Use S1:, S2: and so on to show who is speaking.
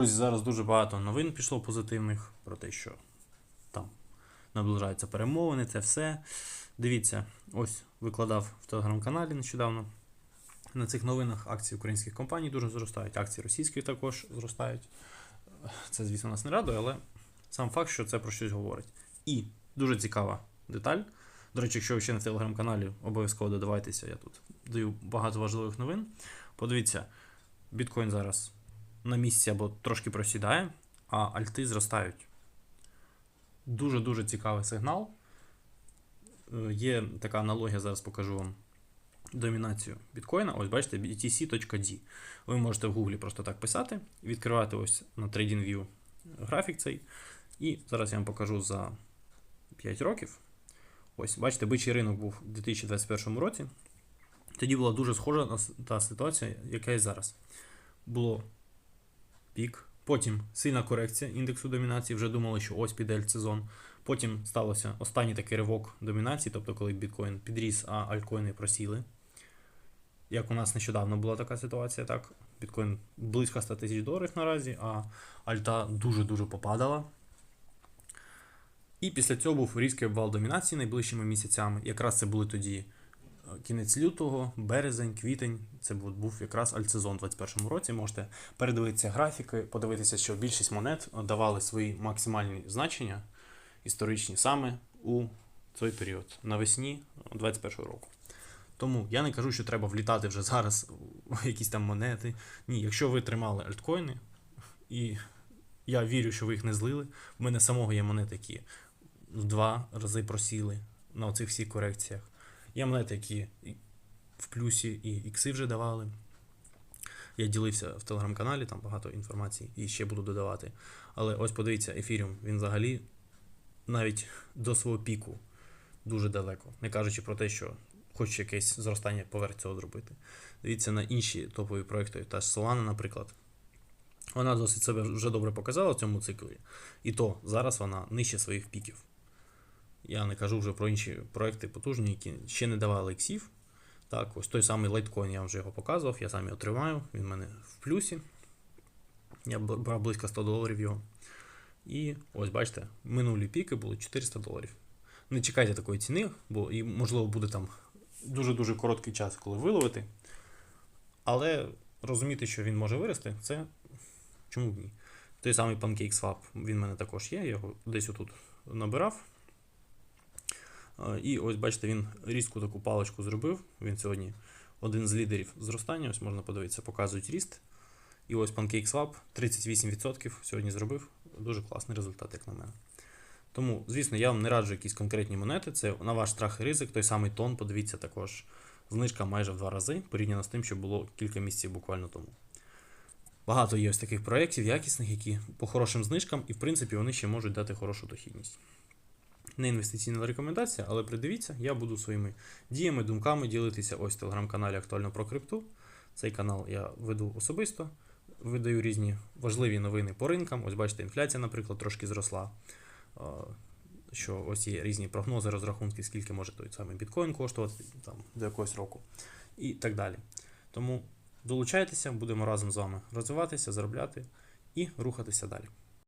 S1: Друзі, зараз дуже багато новин пішло позитивних про те, що там наближаються перемовини, це все. Дивіться, ось викладав в телеграм-каналі нещодавно. На цих новинах акції українських компаній дуже зростають, акції російських також зростають. Це, звісно, нас не радує, але сам факт, що це про щось говорить. І дуже цікава деталь. До речі, якщо ви ще не в телеграм-каналі, обов'язково додавайтеся, я тут даю багато важливих новин. Подивіться, біткоін зараз на місці або трошки просідає, а альти зростають. Дуже-дуже цікавий сигнал. Е, Є така аналогія, зараз покажу вам домінацію біткоїна. Ось бачите, btc.d. Ви можете в Гуглі просто так писати, відкривати ось на TradingView графік цей. І зараз я вам покажу за 5 років. Ось, бачите, бичий ринок був у 2021 році. Тоді була дуже схожа та ситуація, яка і зараз. Було пік, потім сильна корекція індексу домінації, вже думали, що ось піде сезон. Потім сталося останній такий ривок домінації, тобто коли біткоін підріс, а альткоїни просіли. Як у нас нещодавно була така ситуація, так? Біткоін близько 100 тисяч доларів наразі, а альта дуже-дуже попадала. І після цього був різкий обвал домінації найближчими місяцями. Якраз це були тоді кінець лютого, березень, квітень. Це був, якраз альтсезон у 2021 році. Можете передивитися графіки, подивитися, що більшість монет давали свої максимальні значення історичні саме у цей період, навесні 2021 року. Тому я не кажу, що треба влітати вже зараз у якісь там монети. Ні, якщо ви тримали альткоїни, і я вірю, що ви їх не злили. У мене самого є монети, які в два рази просіли на оцих всіх корекціях. Є монети, які в плюсі і ікси вже давали. Я ділився в телеграм-каналі, там багато інформації і ще буду додавати. Але ось подивіться, ефіріум, він взагалі навіть до свого піку дуже далеко. Не кажучи про те, що хоч якесь зростання поверх цього зробити. Дивіться на інші топові проекти, та ж Solana, наприклад. Вона досить себе вже добре показала в цьому циклі. І то зараз вона нижче своїх піків. Я не кажу вже про інші проекти потужні, які ще не давали іксів. Так, ось той самий лайткоін, я вже його показував, я сам його тримаю, він в мене в плюсі. Я брав близько 100 доларів його. І ось бачите, минулі піки були 400 доларів. Не чекайте такої ціни, бо і, можливо буде там дуже-дуже короткий час, коли виловити. Але розуміти, що він може вирости, це чому б ні? Той самий PancakeSwap, він в мене також є, я його десь отут набирав. Е, І ось бачите, він різку таку паличку зробив. Він сьогодні один з лідерів зростання. Ось можна подивитися, показують ріст. І ось PancakeSwap 38% сьогодні зробив. Дуже класний результат, як на мене. Тому, звісно, я вам не раджу якісь конкретні монети. Це на ваш страх і ризик. Той самий тон, подивіться також. Знижка майже в два рази, порівняно з тим, що було кілька місяців буквально тому. Багато є ось таких проєктів, якісних, які по хорошим знижкам, і в принципі вони ще можуть дати хорошу дохідність. Не інвестиційна рекомендація, але придивіться, я буду своїми діями, думками ділитися ось в телеграм-каналі Актуально про крипту. Цей канал я веду особисто, видаю різні важливі новини по ринкам. Ось бачите, інфляція, наприклад, трошки зросла. Що ось є різні прогнози, розрахунки, скільки може той самий біткоін коштувати там, до якогось року і так далі. Тому долучайтеся, будемо разом з вами розвиватися, заробляти і рухатися далі.